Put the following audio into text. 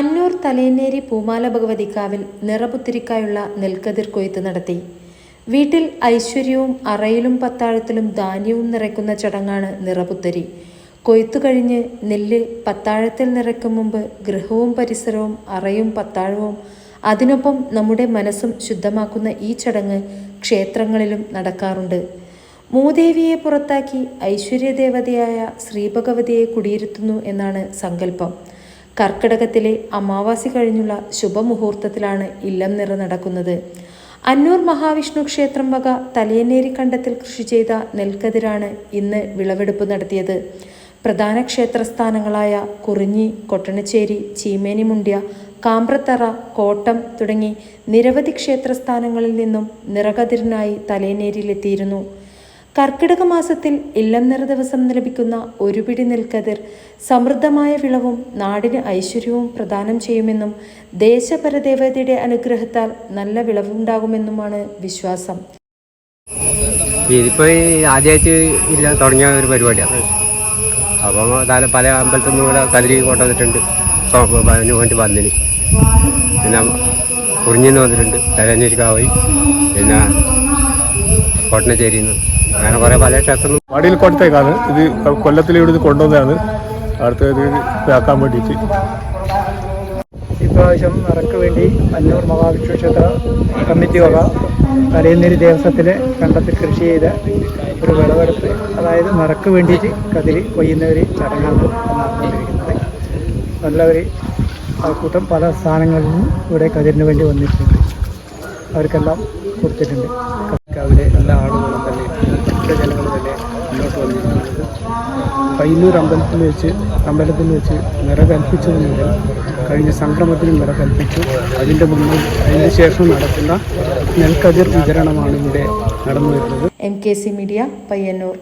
അന്നൂർ തലേനേരി പൂമാല ഭഗവതിക്കാവിൽ നിറപുത്തിരിക്കായുള്ള നെൽക്കതിർ കൊയ്ത്ത് നടത്തി. വീട്ടിൽ ഐശ്വര്യവും അറയിലും പത്താഴത്തിലും ധാന്യവും നിറയ്ക്കുന്ന ചടങ്ങാണ് നിറപുത്തരി. കൊയ്ത്തു കഴിഞ്ഞ് നെല്ല് പത്താഴത്തിൽ നിറയ്ക്കും മുമ്പ് ഗൃഹവും പരിസരവും അറയും പത്താഴവും അതിനൊപ്പം നമ്മുടെ മനസ്സും ശുദ്ധമാക്കുന്ന ഈ ചടങ്ങ് ക്ഷേത്രങ്ങളിലും നടക്കാറുണ്ട്. മൂദേവിയെ പുറത്താക്കി ഐശ്വര്യദേവതയായ ശ്രീഭഗവതിയെ കുടിയിരുത്തുന്നു എന്നാണ് സങ്കല്പം. കർക്കിടകത്തിലെ അമാവാസി കഴിഞ്ഞുള്ള ശുഭമുഹൂർത്തത്തിലാണ് ഇല്ലം നിറ നടക്കുന്നത്. അന്നൂർ മഹാവിഷ്ണു ക്ഷേത്രം വക തലയന്നേരി കണ്ടത്തിൽ കൃഷി ചെയ്ത നെൽക്കതിരാണ് ഇന്ന് വിളവെടുപ്പ് നടത്തിയത്. പ്രധാന ക്ഷേത്രസ്ഥാനങ്ങളായ കുറിഞ്ഞി കൊട്ടണച്ചേരി ചീമേനിമുണ്ട്യ കാമ്പ്രത്തറ കോട്ടം തുടങ്ങി നിരവധി ക്ഷേത്രസ്ഥാനങ്ങളിൽ നിന്നും നിറകതിരിനായി തലേനേരിയിലെത്തിയിരുന്നു കർക്കിടക മാസത്തിൽ ഇല്ലം നിറ ദിവസം ലഭിക്കുന്ന ഒരു പിടി നെൽക്കതിർ സമൃദ്ധമായ വിളവും നാടിന് ഐശ്വര്യവും പ്രദാനം ചെയ്യുമെന്നും ദേശപരദേവതയുടെ അനുഗ്രഹത്താൽ നല്ല വിളവുണ്ടാകുമെന്നുമാണ് വിശ്വാസം. ഇതിപ്പോൾ ആദ്യമായിട്ട് തുടങ്ങിയ ഒരു പരിപാടിയാണ് അപ്പം പല പല അമ്പലത്തിൽ നിന്നും കൂടെ കതിരി കൊണ്ടുവന്നിട്ടുണ്ട് വേണ്ടി വന്നിന്. പിന്നെ കുറിഞ്ഞിന്ന് വന്നിട്ടുണ്ട്. തലഞ്ഞിരിക്കാവായി പിന്നെ കോട്ടനശ്ശേരിയിൽ അങ്ങനെ കുറെ പല ക്ഷേത്രത്തിൽ വടിയിൽ കൊടുത്തേക്കാണ്. ഇത് കൊല്ലത്തിൽ ഇവിടെ ഇത് കൊണ്ടുവന്നതാണ് അടുത്തത് ഇതാക്കാൻ വേണ്ടിയിട്ട്. ഇപ്രാവശ്യം നിറക്ക് വേണ്ടി അന്നൂർ മഹാവിഷ്ണു ക്ഷേത്ര കമ്മിറ്റി വക കരയുന്നൊരു ദേവസ്വത്തിലെ കണ്ടത്തിൽ കൃഷി ചെയ്ത ഒരു വിളവെടുപ്പ്. അതായത് നിറക്ക് വേണ്ടിയിട്ട് കതിരി കൊയ്യുന്ന ഒരു ചടങ്ങാണ് നടന്നുകൊണ്ടിരിക്കുന്നത്. ഒരു ആൾക്കൂട്ടം പല സ്ഥാനങ്ങളിൽ നിന്നും ഇവിടെ കതിരിന് വേണ്ടി വന്നിട്ടുണ്ട്. അവർക്കെല്ലാം കൊടുത്തിട്ടുണ്ട്. അവിടെ എല്ലാ ആളുകളും തന്നെ ഭക്തജനങ്ങൾ തന്നെ മുന്നോട്ട് വന്നിരിക്കുന്നത് പയ്യന്നൂർ അമ്പലത്തിൽ വെച്ച് അമ്പലത്തിൽ വെച്ച് നിറ കൽപ്പിച്ചത് മുതൽ കഴിഞ്ഞ സംക്രമത്തിനും നിറ കൽപ്പിച്ചു. അതിന്റെ മുന്നിൽ അതിന് ശേഷം നടക്കുന്ന നെൽക്കതിർ വിതരണമാണ് ഇവിടെ നടന്നു വരുന്നത് M K C media Payyanur.